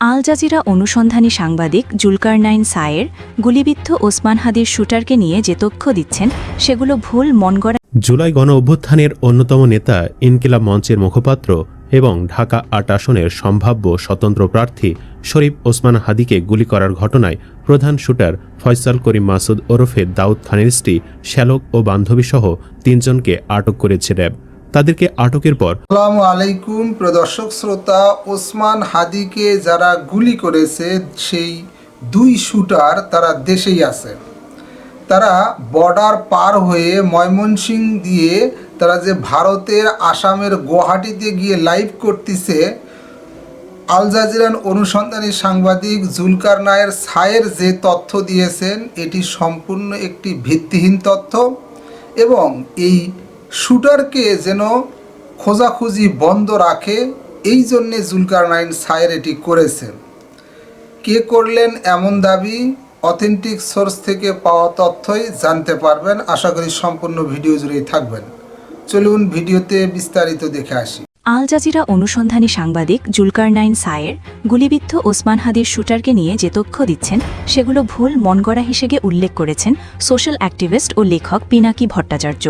Al Jazeera অনুসন্ধানী সাংবাদিক জুলকারনাইন সায়ের গুলিবিদ্ধ ওসমান হাদির শুটারকে নিয়ে যে তথ্য দিচ্ছেন, সেগুলো ভুল মনগড়া জুলাই গণ অভ্যুত্থানের অন্যতম নেতা ইনকিলাব মঞ্চের মুখপাত্র এবং ঢাকা আট আসনের সম্ভাব্য স্বতন্ত্র প্রার্থী শরীফ ওসমান হাদিকে গুলি করার ঘটনায় প্রধান শুটার ফয়সাল করিম মাসুদ ওরফে দাউদ খানের স্ত্রী শ্যালক ও বান্ধবীসহ তিনজনকে আটক করেছে র্যাব। তাদেরকে আটকের পর আসসালামু আলাইকুম, প্রদর্শক শ্রোতা, ওসমান হাদিকে যারা গুলি করেছে, সেই দুই শুটার তারা দেশেই আছে। তারা বর্ডার পার হয়ে ময়মনসিং দিয়ে তারা যে ভারতের, আসামের গুয়াহাটিতে গিয়ে লাইভ করতেছে, আল জাজিরান অনুসন্ধানী সাংবাদিক জুলকার নায়ের সায়ের যে তথ্য দিয়েছেন, এটি সম্পূর্ণ একটি ভিত্তিহীন তথ্য এবং এই শুটারকে যেন খোঁজাখুঁজি বন্ধ রাখে, এই জন্যে জুলকার নাইন সায়ের এটি করেছেন। কে করলেন এমন দাবি? অথেন্টিক সোর্স থেকে পাওয়া তথ্যই জানতে পারবেন। আশা করি সম্পূর্ণ ভিডিও জুড়েই থাকবেন। চলুন ভিডিওতে বিস্তারিত দেখে আসি। আল জাজিরা অনুসন্ধানী সাংবাদিক জুলকারনাইন সায়ের গুলিবিদ্ধ ওসমান হাদির শুটারকে নিয়ে যে তথ্য দিচ্ছেন, সেগুলো ভুল মনগড়া হিসেবে উল্লেখ করেছেন সোশ্যাল অ্যাক্টিভিস্ট ও লেখক পিনাকি ভট্টাচার্য।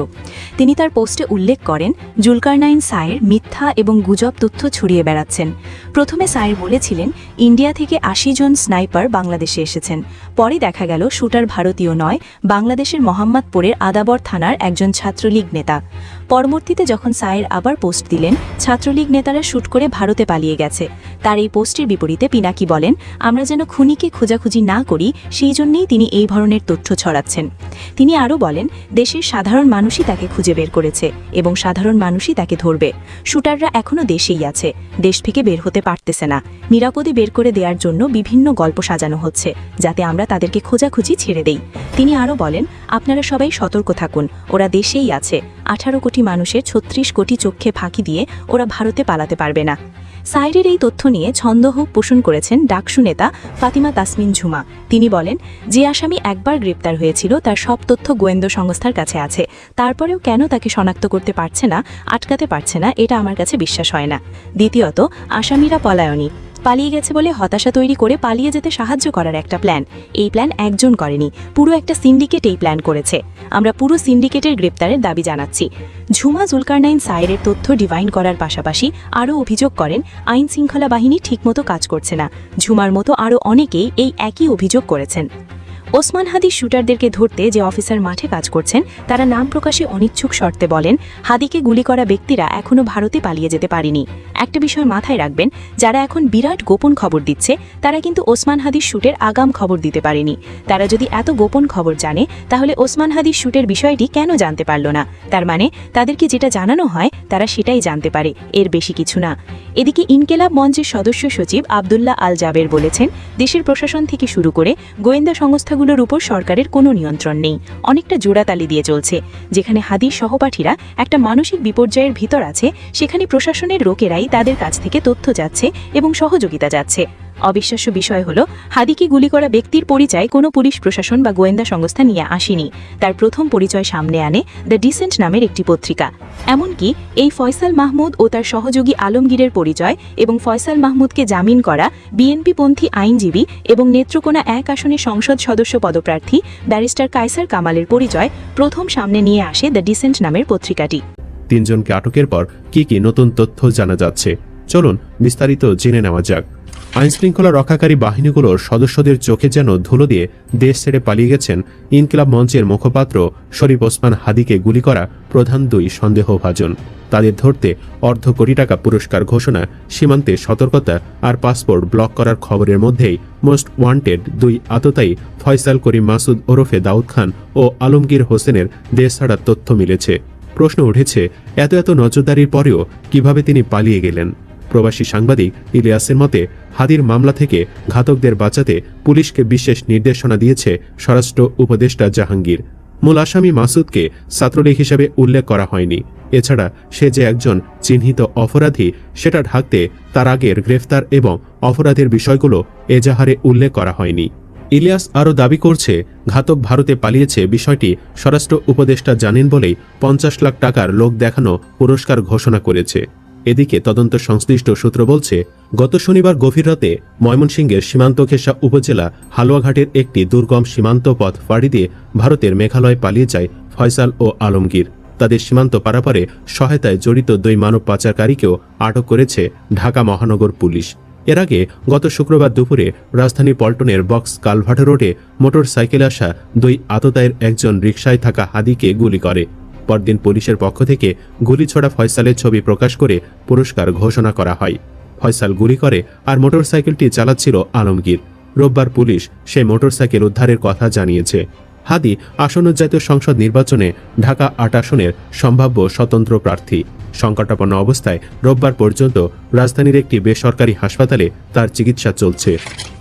তিনি তার পোস্টে উল্লেখ করেন, জুলকারনাইন সায়ের মিথ্যা এবং গুজব তথ্য ছড়িয়ে বেড়াচ্ছেন। প্রথমে সায়ের বলেছিলেন, ইন্ডিয়া থেকে আশি জন স্নাইপার বাংলাদেশে এসেছেন। পরে দেখা গেল, শুটার ভারতীয় নয়, বাংলাদেশের মোহাম্মদপুরের আদাবর থানার একজন ছাত্রলীগ নেতা। পরবর্তীতে যখন সায়ের আবার পোস্ট দিলেন, ছাত্রলীগ নেতারা শুট করে ভারতে পালিয়ে গেছে। তার এই পোস্টের বিপরীতে পিনাকি বলেন, আমরা যেন খুনিকে খোঁজাখুঁজি না করি, সেই জন্যেই তিনি এই ধরনের তথ্য ছড়াচ্ছেন। তিনি আরও বলেন, দেশের সাধারণ মানুষই তাকে খুঁজে বের করেছে এবং সাধারণ মানুষই তাকে ধরবে। শুটাররা এখনও দেশেই আছে, দেশ থেকে বের হতে পারতেছে না। নিরাপদে বের করে দেওয়ার জন্য বিভিন্ন গল্প সাজানো হচ্ছে, যাতে আমরা তাদেরকে খোঁজাখুঁজি ছেড়ে দেই। তিনি আরও বলেন, আপনারা সবাই সতর্ক থাকুন, ওরা দেশেই আছে। আঠারো কোটি মানুষের ছত্রিশ কোটি চোখে ফাঁকি দিয়ে ওরা ভারতে পালাতে পারবে না। সাইরের এই তথ্য নিয়ে ছন্দহ পোষণ করেছেন ডাকসু নেতা ফাতিমা তাসমিন ঝুমা। তিনি বলেন, যে আসামি একবার গ্রেপ্তার হয়েছিল, তার সব তথ্য গোয়েন্দা সংস্থার কাছে আছে। তারপরেও কেন তাকে শনাক্ত করতে পারছে না, আটকাতে পারছে না, এটা আমার কাছে বিশ্বাস হয় না। দ্বিতীয়ত, আসামিরা পলায়নী। পালিয়ে গেছে বলে হতাশা তৈরি করে পালিয়ে যেতে সাহায্য করার একটা প্ল্যান এই প্ল্যান একজন করেনি। পুরো একটা সিন্ডিকেট এই প্ল্যান করেছে। আমরা পুরো সিন্ডিকেটের গ্রেপ্তারের দাবি জানাচ্ছি। ঝুমা জুলকারনাইন সাইরের তথ্য ডিভাইন করার পাশাপাশি আরও অভিযোগ করেন, আইন শৃঙ্খলা বাহিনী ঠিকমতো কাজ করছে না। ঝুমার মতো আরও অনেকেই এই একই অভিযোগ করেছেন। ওসমান হাদি শুটারদেরকে ধরতে যে অফিসার মাঠে কাজ করছেন, তারা নাম প্রকাশে অনিচ্ছুক শর্তে বলেন, হাদিকে গুলি করা ব্যক্তিরা এখনও ভারতে পালিয়ে যেতে পারেনি। একটা বিষয় মাথায় রাখবেন, যারা এখন বিরাট গোপন খবর দিচ্ছে, তারা কিন্তু ওসমান হাদির শুটের আগাম খবর দিতে পারেনি। তারা যদি এত গোপন খবর জানে, তাহলে ওসমান হাদির শুটের বিষয়টি কেন জানতে পারল না? তার মানে তাদেরকে যেটা জানানো হয়, তারা সেটাই জানতে পারে, এর বেশি কিছু না। এদিকে ইনকেলাব মঞ্চের সদস্য সচিব আবদুল্লাহ আল জাবের বলেছেন, দেশের প্রশাসন থেকে শুরু করে গোয়েন্দা সংস্থাগুলোর উপর সরকারের কোনো নিয়ন্ত্রণ নেই। অনেকটা জোড়াতালি দিয়ে চলছে, যেখানে হাদির সহপাঠীরা একটা মানসিক বিপর্যয়ের ভিতর আছে, সেখানে প্রশাসনের লোকেরাই তাদের কাছ থেকে তথ্য যাচ্ছে এবং সহযোগিতা যাচ্ছে। অবিশ্বাস্য বিষয় হলো, হাদিকে গুলি করা ব্যক্তির পরিচয় কোনো পুলিশ প্রশাসন বা গোয়েন্দা সংস্থা নিয়ে আসেনি। তার প্রথম পরিচয় সামনে আনে দ্য ডিসেন্ট নামের একটি পত্রিকা। এমনকি এই ফয়সাল মাহমুদ ও তার সহযোগী আলমগীরের পরিচয় এবং ফয়সাল মাহমুদকে জামিন করা বিএনপিপন্থী আইনজীবী এবং নেত্রকোনা এক আসনে সংসদ সদস্য পদপ্রার্থী ব্যারিস্টার কায়সার কামালের পরিচয় প্রথম সামনে নিয়ে আসে দ্য ডিসেন্ট নামের পত্রিকাটি। তিনজনকে আটকের পর কি কি নতুন তথ্য জানা যাচ্ছে? চলুন বিস্তারিত জেনে নেওয়া যাক। আইনশৃঙ্খলা রক্ষাকারী বাহিনীগুলোর সদস্যদের চোখে যেন ধুলো দিয়ে দেশ ছেড়ে পালিয়ে গেছেন ইনকিলাব মঞ্চের মুখপাত্র শরীফ ওসমান হাদিকে গুলি করা প্রধান দুই সন্দেহভাজন। তাদের ধরতে অর্ধ কোটি টাকা পুরস্কার ঘোষণা, সীমান্তে সতর্কতা আর পাসপোর্ট ব্লক করার খবরের মধ্যেই মোস্ট ওয়ান্টেড দুই আততায়ী ফয়সাল করিম মাসুদ ওরফে দাউদ খান ও আলমগীর হোসেনের দেশ ছাড়ার তথ্য মিলেছে। প্রশ্ন উঠেছে, এত এত নজরদারির পরেও কীভাবে তিনি পালিয়ে গেলেন? প্রবাসী সাংবাদিক ইলিয়াসের মতে, হাদির মামলা থেকে ঘাতকদের বাঁচাতে পুলিশকে বিশেষ নির্দেশনা দিয়েছে স্বরাষ্ট্র উপদেষ্টা জাহাঙ্গীর। মূল আসামি মাসুদকে ছাত্রলীগ হিসেবে উল্লেখ করা হয়নি। এছাড়া সে যে একজন চিহ্নিত অপরাধী, সেটা ঢাকতে তার আগের গ্রেফতার এবং অপরাধের বিষয়গুলো এজাহারে উল্লেখ করা হয়নি। ইলিয়াস আরও দাবি করছে, ঘাতক ভারতে পালিয়েছে বিষয়টি স্বরাষ্ট্র উপদেষ্টা জানেন বলেই পঞ্চাশ লাখ টাকার লোক দেখানো পুরস্কার ঘোষণা করেছে। এদিকে তদন্ত সংশ্লিষ্ট সূত্র বলছে, গত শনিবার গভীর রাতে ময়মনসিংহের সীমান্ত ঘেঁষা উপজেলা হালুয়াঘাটের একটি দুর্গম সীমান্ত পথ পাড়ি দিয়ে ভারতের মেঘালয় পালিয়ে যায় ফয়সাল ও আলমগীর। তাদের সীমান্ত পারাপারে সহায়তায় জড়িত দুই মানব পাচারকারীকেও আটক করেছে ঢাকা মহানগর পুলিশ। এর আগে গত শুক্রবার দুপুরে রাজধানী পল্টনের বক্স কালভার্ট রোডে মোটর সাইকেলে আসা দুই আততায়ের একজন রিকশায় থাকা হাদিকে গুলি করে। পরদিন পুলিশের পক্ষ থেকে গুলি ছোড়া ফয়সালের ছবি প্রকাশ করে পুরস্কার ঘোষণা করা হয়। ফয়সাল গুলি করে আর মোটরসাইকেলটি চালাচ্ছিল আলমগীর। রোববার পুলিশ সেই মোটরসাইকেল উদ্ধারের কথা জানিয়েছে। হাদি আসন্ন জাতীয় সংসদ নির্বাচনে ঢাকা আট আসনের সম্ভাব্য স্বতন্ত্র প্রার্থী। সংকটাপন্ন অবস্থায় রোববার পর্যন্ত রাজধানীর একটি বেসরকারি হাসপাতালে তার চিকিৎসা চলছে।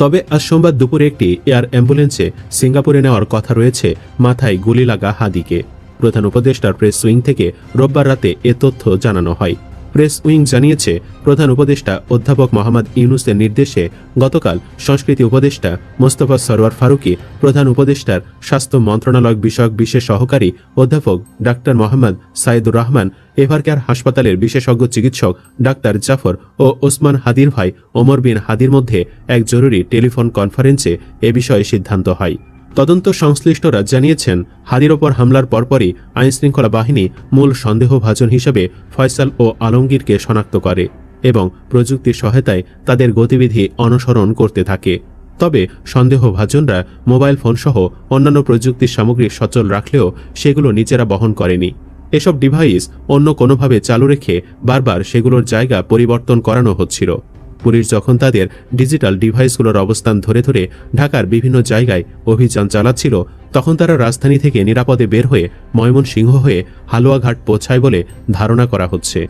তবে আজ সোমবার দুপুরে একটি এয়ার অ্যাম্বুলেন্সে সিঙ্গাপুরে নেওয়ার কথা রয়েছে মাথায় গুলি লাগা হাদিকে। প্রধান উপদেষ্টার প্রেস উইং থেকে রোববার রাতে এ তথ্য জানানো হয়। প্রেস উইং জানিয়েছে, প্রধান উপদেষ্টা অধ্যাপক মোহাম্মদ ইউনুসের নির্দেশে গতকাল সংস্কৃতি উপদেষ্টা মোস্তফা সরওয়ার ফারুকি, প্রধান উপদেষ্টার স্বাস্থ্য মন্ত্রণালয় বিষয়ক বিশেষ সহকারী অধ্যাপক ডাক্তার মোহাম্মদ সাইদুর রহমান এভারকেয়ার হাসপাতালের বিশেষজ্ঞ চিকিৎসক ডাক্তার জাফর ও ওসমান হাদির ভাই ওমর বিন হাদির মধ্যে এক জরুরি টেলিফোন কনফারেন্সে এ বিষয়ে সিদ্ধান্ত হয়। তদন্ত সংশ্লিষ্টরা জানিয়েছেন হাদির ওপর হামলার পরপরই আইনশৃঙ্খলা বাহিনী মূল সন্দেহভাজন হিসেবে ফয়সাল ও আলমগীরকে শনাক্ত করে এবং প্রযুক্তির সহায়তায় তাদের গতিবিধি অনুসরণ করতে থাকে। তবে সন্দেহভাজনরা মোবাইল ফোনসহ অন্যান্য প্রযুক্তির সামগ্রী সচল রাখলেও সেগুলো নিজেরা বহন করেনি। এসব ডিভাইস অন্য কোনোভাবে চালু রেখে বারবার সেগুলোর জায়গা পরিবর্তন করানো হচ্ছিল। পুলিশ যখন তাদের ডিজিটাল ডিভাইসগুলোর অবস্থান ধরে ধরে ঢাকার বিভিন্ন জায়গায় অভিযান চালাচ্ছিল, তখন তারা রাজধানী থেকে নিরাপদে বের হয়ে ময়মনসিংহ হয়ে হালুয়াঘাট পৌঁছায় বলে ধারণা করা হচ্ছে।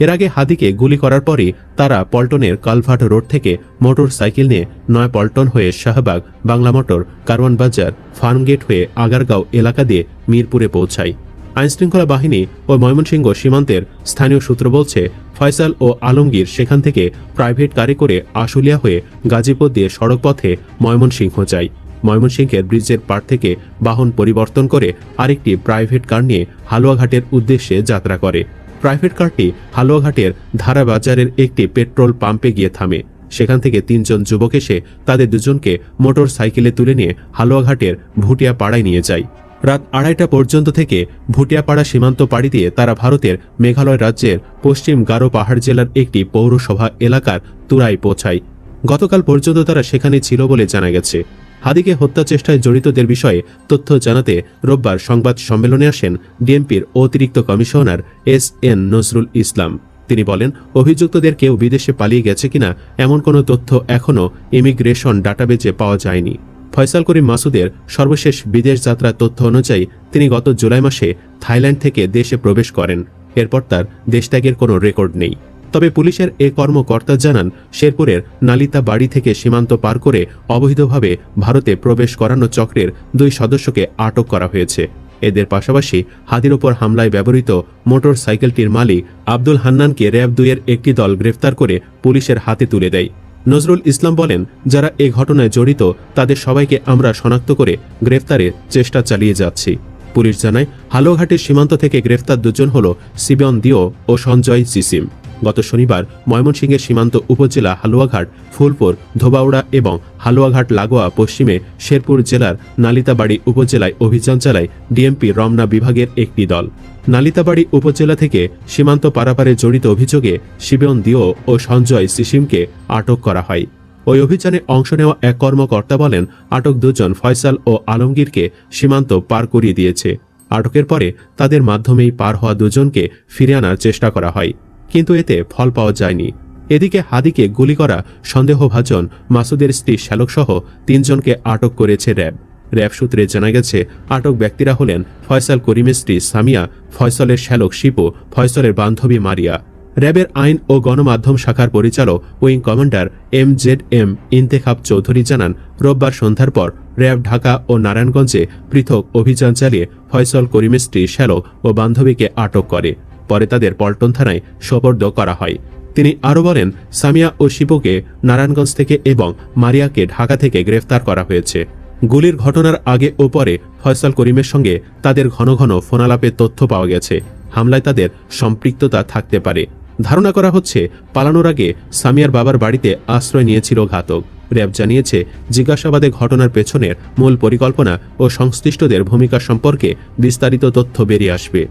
এর আগে হাদিকে গুলি করার পরই তারা পল্টনের কালভার্ট রোড থেকে মোটর সাইকেল নিয়ে নয় পল্টন হয়ে শাহবাগ, বাংলা মোটর, কারওয়ান বাজার, ফার্মগেট হয়ে আগারগাঁও এলাকা দিয়ে মিরপুরে পৌঁছায়। আইনশৃঙ্খলা বাহিনী ও ময়মনসিংহ সীমান্তের স্থানীয় সূত্র বলছে, ফয়সাল ও আলমগীর সেখান থেকে প্রাইভেট কারে করে আশুলিয়া হয়ে গাজীপুর দিয়ে সড়ক পথে ময়মনসিংহ যায়। ময়মনসিংহের ব্রিজের পার থেকে বাহন পরিবর্তন করে আরেকটি প্রাইভেট কার নিয়ে হালুয়াঘাটের উদ্দেশ্যে যাত্রা করে। প্রাইভেট কারটি হালুয়াঘাটের ধারা বাজারের একটি পেট্রোল পাম্পে গিয়ে থামে। সেখান থেকে তিনজন যুবক এসে তাদের দুজনকে মোটর সাইকেলে তুলে নিয়ে হালুয়াঘাটের ভুটিয়া পাড়ায় নিয়ে যায়। রাত আড়াইটা পর্যন্ত থেকে ভুটিয়াপাড়া সীমান্ত পাড়ি দিয়ে তারা ভারতের মেঘালয় রাজ্যের পশ্চিম গারো পাহাড় জেলার একটি পৌরসভা এলাকার তুরাই পৌঁছায়। গতকাল পর্যন্ত তারা সেখানে ছিল বলে জানা গেছে। হাদিকে হত্যা চেষ্টায় জড়িতদের বিষয়ে তথ্য জানাতে রোববার সংবাদ সম্মেলনে আসেন ডিএমপির অতিরিক্ত commissioner S N Nazrul Islam. তিনি বলেন, অভিযুক্তদের কেউ বিদেশে পালিয়ে গেছে কিনা এমন কোনো তথ্য এখনও ইমিগ্রেশন ডাটাবেজে পাওয়া যায়নি। ফয়সাল করিম মাসুদের সর্বশেষ বিদেশ যাত্রার তথ্য অনুযায়ী তিনি গত জুলাই মাসে থাইল্যান্ড থেকে দেশে প্রবেশ করেন। এরপর তার দেশত্যাগের কোনো রেকর্ড নেই। তবে পুলিশের এ কর্মকর্তা জানান, শেরপুরের নালিতা বাড়ি থেকে সীমান্ত পার করে অবৈধভাবে ভারতে প্রবেশ করানো চক্রের দুই সদস্যকে আটক করা হয়েছে। এদের পাশাপাশি হাতির ওপর হামলায় ব্যবহৃত মোটর সাইকেলটির মালিক আব্দুল হান্নানকে র্যাব দুইয়ের একটি দল গ্রেফতার করে পুলিশের হাতে তুলে দেয়। নজরুল ইসলাম বলেন, যারা এ ঘটনায় জড়িত, তাদের সবাইকে আমরা শনাক্ত করে গ্রেফতারের চেষ্টা চালিয়ে যাচ্ছি। পুলিশ জানায় হালোঘাটের সীমান্ত থেকে গ্রেফতার দুজন হল সিবন দিও ও সঞ্জয় সিসিম। গত শনিবার ময়মনসিংহের সীমান্ত উপজেলা হালুয়াঘাট, ফুলপুর, ধোবাউড়া এবং হালুয়াঘাট লাগোয়া পশ্চিমে শেরপুর জেলার নালিতাবাড়ি উপজেলায় অভিযান চালায় ডিএমপি রমনা বিভাগের একটি দল। নালিতাবাড়ি উপজেলা থেকে সীমান্ত পারাপারে জড়িত অভিযোগে শিবেন দিও ও সঞ্জয় সিসিমকে আটক করা হয়। ওই অভিযানে অংশ নেওয়া এক কর্মকর্তা বলেন, আটক দুজন ফয়সাল ও আলমগীরকে সীমান্ত পার করিয়ে দিয়েছে। আটকের পরে তাদের মাধ্যমেই পার হওয়া দুজনকে ফিরে আনার চেষ্টা করা হয়। কিন্তু এতে ফল পাওয়া যায়নি। এদিকে হাদিকে গুলি করা সন্দেহভাজন মাসুদের স্ত্রী শ্যালক সহ তিনজনকে আটক করেছে র্যাব। র্যাব সূত্রে জানা গেছে, আটক ব্যক্তিরা হলেন ফয়সাল করিমের স্ত্রী সামিয়া, ফয়সলের শ্যালক শিপু, ফয়সলের বান্ধবী মারিয়া। র্যাবের আইন ও গণমাধ্যম শাখার পরিচালক wing commander M Z M Intekhab Chowdhury জানান, রোববার সন্ধ্যার পর র্যাব ঢাকা ও নারায়ণগঞ্জে পৃথক অভিযান চালিয়ে ফয়সল করিমের স্ত্রী শ্যালক ও বান্ধবীকে আটক করে। পরে তাদের পল্টন থানায় সোপর্দ করা হয়। তিনি আরও বলেন, সামিয়া ও শিপুকে নারায়ণগঞ্জ থেকে এবং মারিয়াকে ঢাকা থেকে গ্রেফতার করা হয়েছে। গুলির ঘটনার আগে ও পরে ফয়সাল করিমের সঙ্গে তাদের ঘন ঘন ফোনালাপের তথ্য পাওয়া গেছে। হামলায় তাদের সম্পৃক্ততা থাকতে পারে। ধারণা করা হচ্ছে, পালানোর আগে সামিয়ার বাবার বাড়িতে আশ্রয় নিয়েছিল ঘাতক। র্যাব জানিয়েছে, জিজ্ঞাসাবাদে ঘটনার পেছনের মূল পরিকল্পনা ও সংশ্লিষ্টদের ভূমিকা সম্পর্কে বিস্তারিত তথ্য বেরিয়ে আসবে।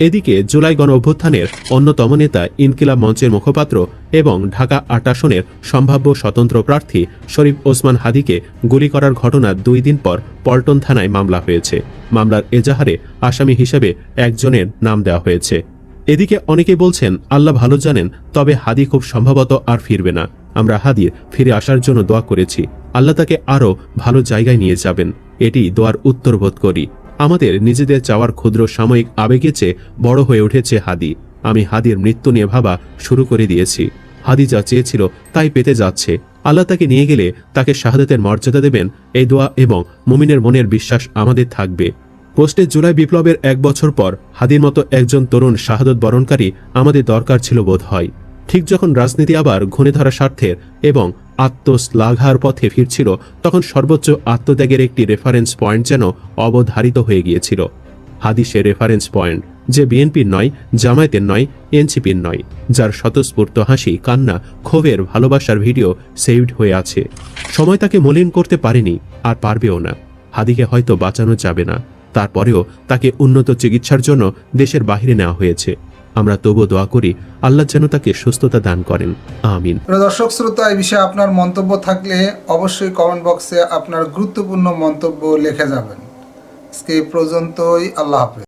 এদিকে জুলাই গণ অভ্যুত্থানের অন্যতম নেতা ইনকিলাব মঞ্চের মুখপাত্র এবং ঢাকা আট আসনের সম্ভাব্য স্বতন্ত্র প্রার্থী শরীফ ওসমান হাদিকে গুলি করার ঘটনার দুই দিন পর পল্টন থানায় মামলা হয়েছে। মামলার এজাহারে আসামি হিসেবে একজনের নাম দেওয়া হয়েছে। এদিকে অনেকে বলছেন, আল্লাহ ভালো জানেন, তবে হাদি খুব সম্ভবত আর ফিরবে না। আমরা হাদির ফিরে আসার জন্য দোয়া করেছি। আল্লাহ তাকে আরও ভালো জায়গায় নিয়ে যাবেন। এটি দোয়ার উত্তর বোধ করি। আমাদের নিজেদের চাওয়ার ক্ষুদ্র সাময়িক আবেগে চেয়ে বড় হয়ে উঠেছে হাদি। আমি হাদির মৃত্যু নিয়ে ভাবা শুরু করে দিয়েছি। হাদি যা চেয়েছিল তাই পেতে যাচ্ছে। আল্লাহ তাকে নিয়ে গেলে তাকে শাহাদাতের মর্যাদা দেবেন, এই দোয়া এবং মুমিনের মনের বিশ্বাস আমাদের থাকবে। পোস্টে জুলাই বিপ্লবের এক বছর পর হাদির মতো একজন তরুণ শাহাদত বরণকারী আমাদের দরকার ছিল বোধ হয় ঠিক যখন রাজনীতি আবার ঘুরে ধরা স্বার্থের এবং আত্মশ্লাঘার পথে ফিরছিল, তখন সর্বোচ্চ আত্মত্যাগের একটি রেফারেন্স পয়েন্ট যেন অবধারিত হয়ে গিয়েছিল। হাদিসের রেফারেন্স পয়েন্ট যে বিএনপির নয়, জামায়াতের নয়, এনসিপির নয়, যার স্বতঃস্ফূর্ত হাসি, কান্না, ক্ষোভের ভালোবাসার ভিডিও সেভড হয়ে আছে। সময় তাকে মলিন করতে পারেনি, আর পারবেও না। হাদিকে হয়তো বাঁচানো যাবে না। তারপরেও তাকে উন্নত চিকিৎসার জন্য দেশের বাইরে নেওয়া হয়েছে। আমরা তবু দোয়া করি, আল্লাহ যেন তাকে সুস্থতা দান করেন। আমিন। দর্শক, শ্রোতা, এই বিষয়ে আপনার মন্তব্য থাকলে অবশ্যই কমেন্ট বক্সে আপনার গুরুত্বপূর্ণ মন্তব্য লিখে যাবেন। আজকে পর্যন্তই, আল্লাহ হাফেজ।